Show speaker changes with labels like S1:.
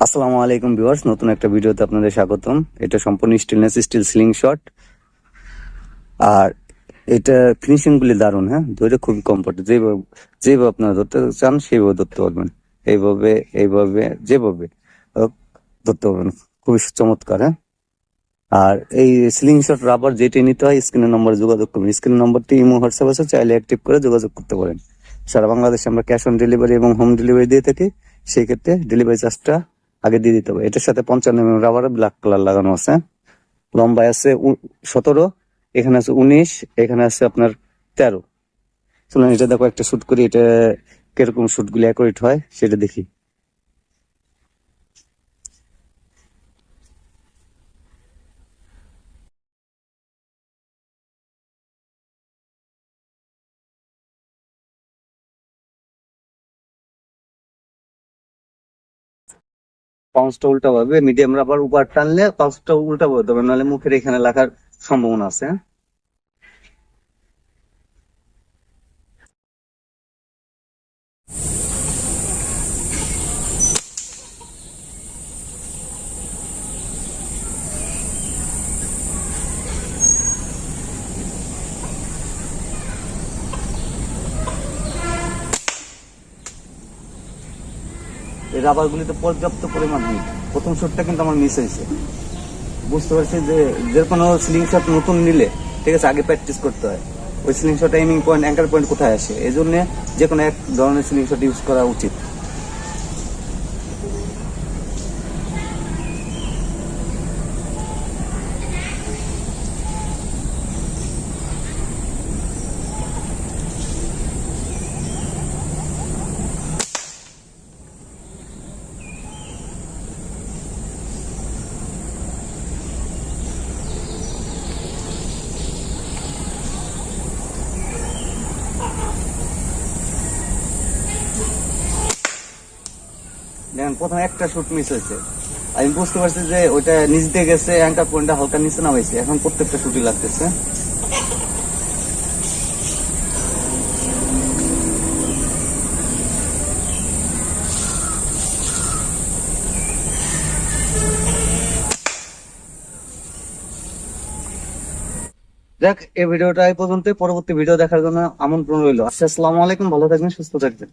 S1: আসসালামু আলাইকুম ভিউয়ার্স, নতুন একটা ভিডিওতে আপনাদের স্বাগতম। এটা সম্পূর্ণ স্টেনলেস স্টিল সিলিং শট আর এটা ফিনিশিং গুলি দারুণ হ্যাঁ? ধরে খুবই কমফোর্ট যেভাবে যেভাবে আপনারা ধরতে চান, সেইভাবে ধরতে পারবেন। এইভাবে এইভাবে, যেভাবে ধরতে পারবেন। খুবই চমৎকার হ্যাঁ? আর এই স্লিং শট রাবার যেটি নিতে হয়, স্ক্রিনের নম্বরে যোগাযোগ করবেন। স্ক্রিন নম্বরটি ইমো, হোয়াটসঅ্যাপ আছে, চাইলে অ্যাক্টিভ করে যোগাযোগ করতে পারেন। সারা বাংলাদেশে আমরা ক্যাশ অন ডেলিভারি এবং হোম ডেলিভারি দিয়ে থাকি। সেই ক্ষেত্রে ডেলিভারি চার্জটা আগে দিয়ে দিতে হবে। এটার সাথে পঞ্চান্ন এম রাবার ব্ল্যাক কালার লাগানো আছে। লম্বায় আছে সতেরো, এখানে আছে উনিশ, এখানে আছে আপনার তেরো। চলুন, এটা দেখো, একটা শ্যুট করি, এটা কীরকম শ্যুট গুলি অ্যাকুরেট হয়, সেটা দেখি। পাউন্সটা উল্টা পাবে মিডিয়াম আবার উপর টানলে পাউন্সটা উল্টা পাবে হবে নাহলে মুখের এখানে লাগার সম্ভাবনা আছে এই রাবারগুলিতে পর্যাপ্ত পরিমাণ নেই। প্রথম শটটা কিন্তু আমার মিস হয়েছে। বুঝতে পারছি যে যে কোনো স্লিং শট নতুন নিলে, ঠিক আছে, আগে প্র্যাকটিস করতে হয়। ওই sling shot aiming point anchor point কোথায় আসে? এই জন্য যে কোনো এক ধরনের স্লিং শট ইউজ করা উচিত। দেখেন, প্রথমে একটা শুট মিস হয়েছে। আমি বুঝতে পারছি যে ওইটা নিচ দিয়ে গেছে অ্যাঙ্কার পয়েন্টটা হালকা নিচে নামাইছে। এখন প্রত্যেকটা শুটই লাগতেছে। দেখ এই ভিডিওটা এই পর্যন্ত পরবর্তী ভিডিও দেখার জন্য আমন্ত্রণ রইল। আচ্ছা আসসালামু আলাইকুম, ভালো থাকবেন, সুস্থ থাকবেন।